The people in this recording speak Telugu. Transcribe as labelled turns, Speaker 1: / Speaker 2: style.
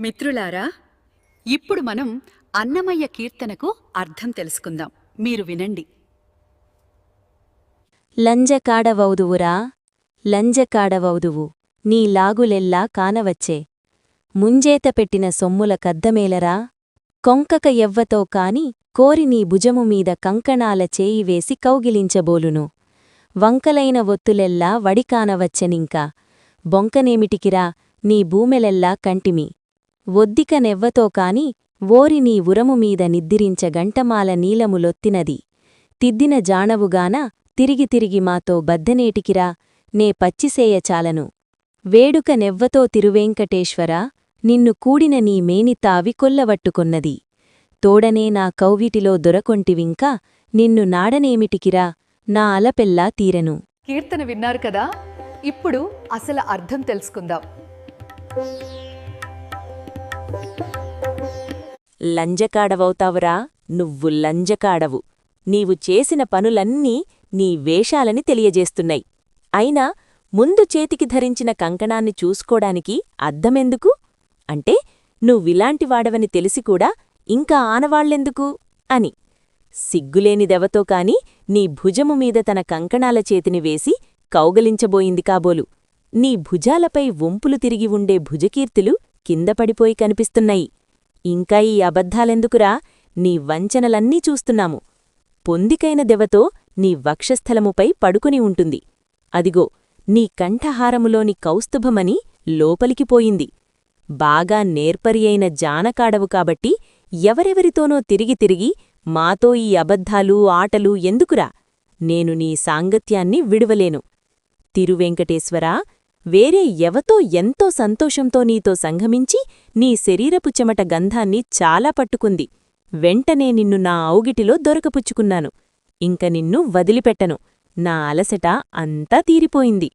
Speaker 1: మిత్రులారా ఇప్పుడు మనం అన్నమయ్య కీర్తనకు అర్థం తెలుసుకుందాం. మీరు వినండి.
Speaker 2: లంజకాడవౌదువురా లంజకాడవౌదువు నీ లాగులెల్లా కానవచ్చే. ముంజేత పెట్టిన సొమ్ముల కద్దమేలరా కొంకక ఎవ్వతో కాని కోరి నీ భుజము మీద కంకణాల చేయివేసి కౌగిలించబోలును. వంకలైన ఒత్తులెల్లా వడికానవచ్చెనింకా బొంకనేమిటికిరా నీ భూమెలెల్లా కంటిమి. ఒద్దిక నెవ్వతో కాని ఓరి నీ ఉరము మీద నిద్దిరించ గంటమాల నీలములొత్తినది. తిద్దిన జాణవుగాన తిరిగి తిరిగి మాతో బద్దనేటికిరా నే పచ్చిసేయ చాలను. వేడుక నెవ్వతో తిరువేంకటేశ్వరా నిన్ను కూడిన నీ మేని తావి కొల్లవట్టుకొన్నది. తోడనే నా కౌవిటిలో దొరకొంటివింకా నిన్ను నాడనేమిటికిరా నా అలపెల్లా తీరెను.
Speaker 3: కీర్తన విన్నారు కదా ఇప్పుడు అసలు అర్థం తెలుసుకుందాం.
Speaker 2: లంజకాడవవుతావురా నువ్వు లంజకాడవు. నీవు చేసిన పనులన్నీ నీ వేషాలని తెలియజేస్తున్నాయి. అయినా ముందు చేతికి ధరించిన కంకణాన్ని చూసుకోడానికి అద్దమెందుకు అంటే నువ్విలాంటివాడవని తెలిసికూడా ఇంకా ఆనవాళ్ళెందుకు అని. సిగ్గులేనిదెవతో కాని నీ భుజము మీద తన కంకణాల చేతిని వేసి కౌగలించబోయింది కాబోలు. నీ భుజాలపై వంపులు తిరిగి ఉండే భుజకీర్తులు కింద పడిపోయి కనిపిస్తున్నాయి. ఇంకా ఈ అబద్ధాలెందుకురా? నీ వంచనలన్నీ చూస్తున్నాము. పొందికైన దెవతో నీ వక్షస్థలముపై పడుకుని ఉంటుంది. అదిగో నీ కంఠహారములోని కౌస్తుభమని లోపలికి పోయింది. బాగా నేర్పరి అయిన జానకాడవు కాబట్టి ఎవరెవరితోనో తిరిగి తిరిగి మాతో ఈ అబద్ధాలు ఆటలు ఎందుకురా? నేను నీ సాంగత్యాన్ని విడువలేను. తిరువెంకటేశ్వరా వేరే ఎవతో ఎంతో సంతోషంతో నీతో సంగమించి నీ శరీరపు చెమట గంధాన్ని చాలా పట్టుకుంది. వెంటనే నిన్ను నా ఔగిటిలో దొరకపుచ్చుకున్నాను. ఇంక నిన్ను వదిలిపెట్టను. నా అలసట అంతా తీరిపోయింది.